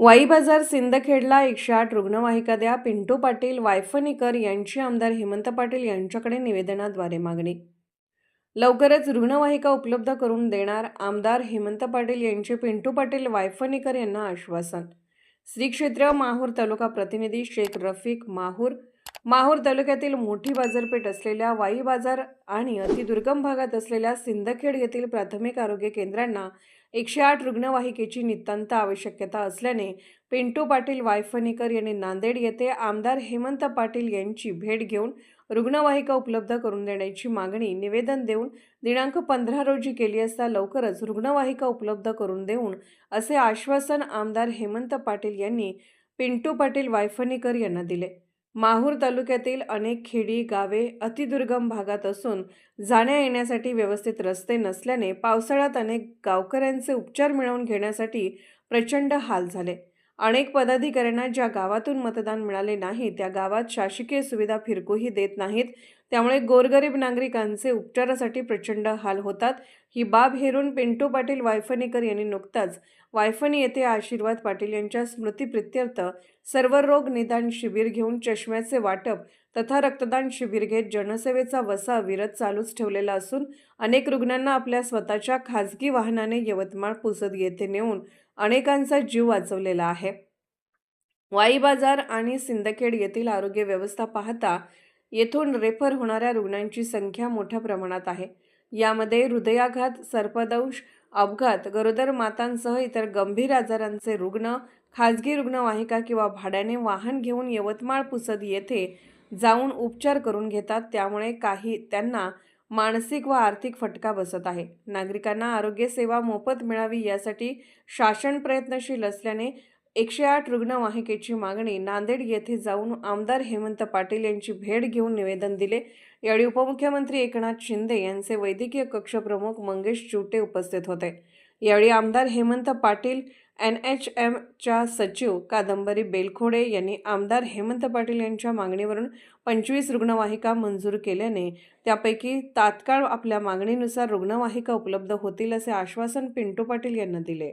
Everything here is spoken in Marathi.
वाई बाजार सिंदखेडला एकशे आठ रुग्णवाहिका द्या पिंटू पाटील वायफणीकर यांची आमदार हेमंत पाटील यांच्याकडे निवेदनाद्वारे मागणी. लवकरच रुग्णवाहिका उपलब्ध करून देणार आमदार हेमंत पाटील यांचे पिंटू पाटील वायफनीकर यांना आश्वासन. श्री क्षेत्र माहूर तालुका प्रतिनिधी शेख रफिक माहूर माहूर तालुक्यातील मोठी बाजारपेठ असलेल्या वाई बाजार आणि अतिदुर्गम भागात असलेल्या सिंदखेड येथील प्राथमिक आरोग्य केंद्रांना एकशे आठ रुग्णवाहिकेची नितांत आवश्यकता असल्याने पिंटू पाटील वायफणीकर यांनी नांदेड येथे आमदार हेमंत पाटील यांची भेट घेऊन रुग्णवाहिका उपलब्ध करून देण्याची मागणी निवेदन देऊन दिनांक पंधरा रोजी केली असता लवकरच रुग्णवाहिका उपलब्ध करून देऊन असे आश्वासन आमदार हेमंत पाटील यांनी पिंटू पाटील वायफणीकर यांना दिले. माहूर तालुक्यातील अनेक खेडी गावे अतिदुर्गम भागात असून जाण्या येण्यासाठी व्यवस्थित रस्ते नसल्याने पावसाळ्यात अनेक गावकऱ्यांचे उपचार मिळवून घेण्यासाठी प्रचंड हाल झाले. अनेक पदाधिकाऱ्यांना ज्या गावातून मतदान मिळाले नाही त्या गावात शासकीय सुविधा फिरकूही देत नाहीत. त्यामुळे गोरगरीब नागरिकांचे उपचारासाठी प्रचंड हाल होतात. ही बाब हेरून पिंटू पाटील वायफणीकर यांनी नुकताच वायफणी येथे आशीर्वाद पाटील यांच्या स्मृतीप्रित्यर्थ सर्व रोग निदान शिबिर घेऊन चष्म्याचे वाटप तथा रक्तदान शिबिर घेत जनसेवेचा वसा विरत चालूच ठेवलेला असून अनेक रुग्णांना आपल्या स्वतःच्या खाजगी वाहनाने यवतमाळ पुसद येथे नेऊन अनेकांचा जीव वाचवलेला आहे. वाई बाजार आणि सिंदखेड येथील आरोग्य व्यवस्था पाहता येथून रेफर होणाऱ्या रुग्णांची संख्या मोठ्या प्रमाणात आहे. यामध्ये हृदयाघात सर्पदंश अपघात गरोदर मातांसह इतर गंभीर आजारांचे रुग्ण खाजगी रुग्णवाहिका किंवा भाड्याने वाहन घेऊन यवतमाळ पुसद येथे जाऊन उपचार करून घेतात. त्यामुळे काही त्यांना मानसिक व आर्थिक फटका बसत आहे. नागरिकांना आरोग्यसेवा मोफत मिळावी यासाठी शासन प्रयत्नशील असल्याने एकशे आठ रुग्णवाहिकेची मागणी नांदेड येथे जाऊन आमदार हेमंत पाटील यांची भेट घेऊन निवेदन दिले. यावेळी उपमुख्यमंत्री एकनाथ शिंदे यांचे वैद्यकीय कक्षप्रमुख मंगेश चिवटे उपस्थित होते. यावेळी आमदार हेमंत पाटील एन एच एमच्या सचिव कादंबरी बेलखोडे यांनी आमदार हेमंत पाटील यांच्या मागणीवरून पंचवीस रुग्णवाहिका मंजूर केल्याने त्यापैकी तात्काळ आपल्या मागणीनुसार रुग्णवाहिका उपलब्ध होतील असे आश्वासन पिंटू पाटील यांना दिले.